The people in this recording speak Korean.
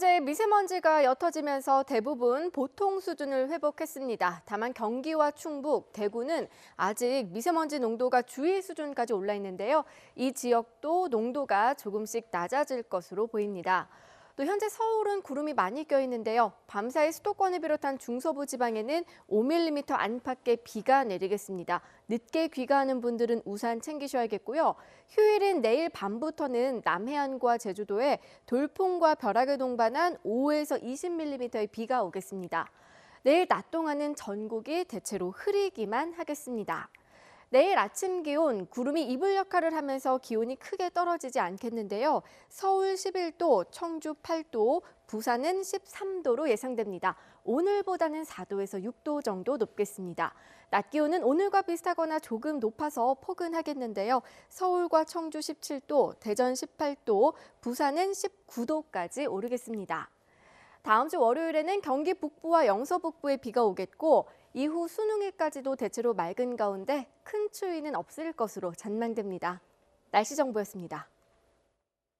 현재 미세먼지가 옅어지면서 대부분 보통 수준을 회복했습니다. 다만 경기와 충북, 대구는 아직 미세먼지 농도가 주의 수준까지 올라 있는데요. 이 지역도 농도가 조금씩 낮아질 것으로 보입니다. 또 현재 서울은 구름이 많이 껴 있는데요. 밤사이 수도권을 비롯한 중서부 지방에는 5mm 안팎의 비가 내리겠습니다. 늦게 귀가하는 분들은 우산 챙기셔야겠고요. 휴일인 내일 밤부터는 남해안과 제주도에 돌풍과 벼락을 동반한 5에서 20mm의 비가 오겠습니다. 내일 낮 동안은 전국이 대체로 흐리기만 하겠습니다. 내일 아침 기온 구름이 이불 역할을 하면서 기온이 크게 떨어지지 않겠는데요. 서울 11도, 청주 8도, 부산은 13도로 예상됩니다. 오늘보다는 4도에서 6도 정도 높겠습니다. 낮 기온은 오늘과 비슷하거나 조금 높아서 포근하겠는데요. 서울과 청주 17도, 대전 18도, 부산은 19도까지 오르겠습니다. 다음 주 월요일에는 경기 북부와 영서 북부에 비가 오겠고 이후 수능일까지도 대체로 맑은 가운데 큰 추위는 없을 것으로 전망됩니다. 날씨 정보였습니다.